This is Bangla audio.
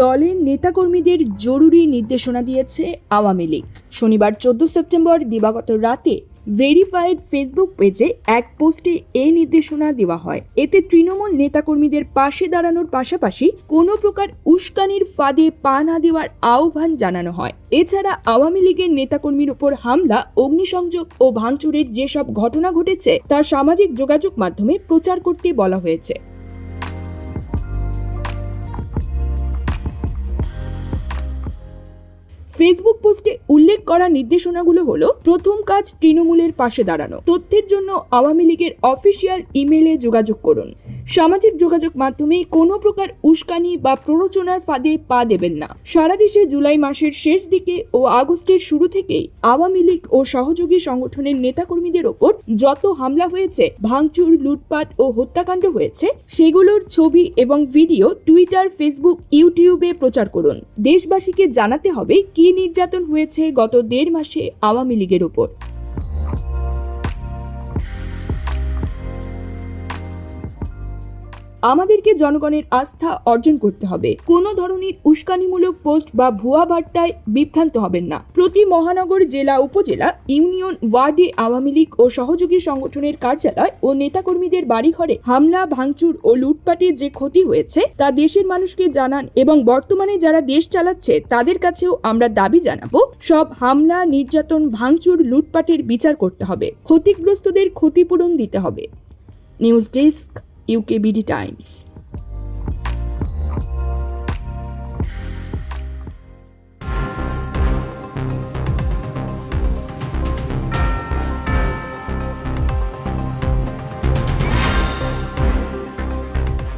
দলের নেতাকর্মীদের জরুরি নির্দেশনা দিয়েছে আওয়ামী লীগ। শনিবার চোদ্দ সেপ্টেম্বর দিবাগত রাতে ভেরিফাইড ফেসবুক পেজে এক পোস্টে এই নির্দেশনা দেওয়া হয়। এতে তৃণমূল নেতাকর্মীদের পাশে দাঁড়ানোর পাশাপাশি কোনো প্রকার উস্কানির ফাঁদে পা না দেওয়ার আহ্বান জানানো হয়। এছাড়া আওয়ামী লীগের নেতাকর্মীর উপর হামলা, অগ্নিসংযোগ ও ভাঙচুরের যেসব ঘটনা ঘটেছে, তা সামাজিক যোগাযোগ মাধ্যমে প্রচার করতে বলা হয়েছে। ফেসবুক পোস্টে উল্লেখ করা নির্দেশনাগুলো হলো, প্রথম কাজ তৃণমূলের পাশে দাঁড়ানো, তথ্যের জন্য আওয়ামী লীগের অফিসিয়াল ইমেলে যোগাযোগ করুন। সামাজিক যোগাযোগ মাধ্যমে কোনো প্রকার উস্কানি বা প্ররোচনার ফাঁদে পা দেবেন না। সারা দেশে জুলাই মাসের শেষ দিকে ও আগস্টের শুরু থেকেই আওয়ামী লীগ ও সহযোগী সংগঠনের নেতাকর্মীদের ওপর যত হামলা হয়েছে, ভাঙচুর, লুটপাট ও হত্যাকাণ্ড হয়েছে, সেগুলোর ছবি এবং ভিডিও টুইটার, ফেসবুক, ইউটিউবে প্রচার করুন। দেশবাসীকে জানাতে হবে কি নির্যাতন হয়েছে গত দেড় মাসে আওয়ামী লীগের ওপর। আমাদেরকে জনগণের আস্থা অর্জন করতে হবে। কোনো ধরনের উস্কানিমূলক পোস্ট বা ভুয়া বার্তায় বিভ্রান্ত হবেন না। প্রতি মহানগর জেলা উপজেলা, ইউনিয়ন, ওয়ার্ডে আওয়ামী লীগ ও সহযোগী সংগঠনের কার্যালয় ও নেতাকর্মীদের বাড়িঘরে হামলা, ভাঙচুর ও লুটপাটে যে ক্ষতি হয়েছে, তা দেশের মানুষকে জানান এবং বর্তমানে যারা দেশ চালাচ্ছে, তাদের কাছেও আমরা দাবি জানাব, সব হামলা, নির্যাতন, ভাঙচুর, লুটপাটের বিচার করতে হবে। ক্ষতিগ্রস্তদের ক্ষতিপূরণ দিতে হবে। News desk e o Times.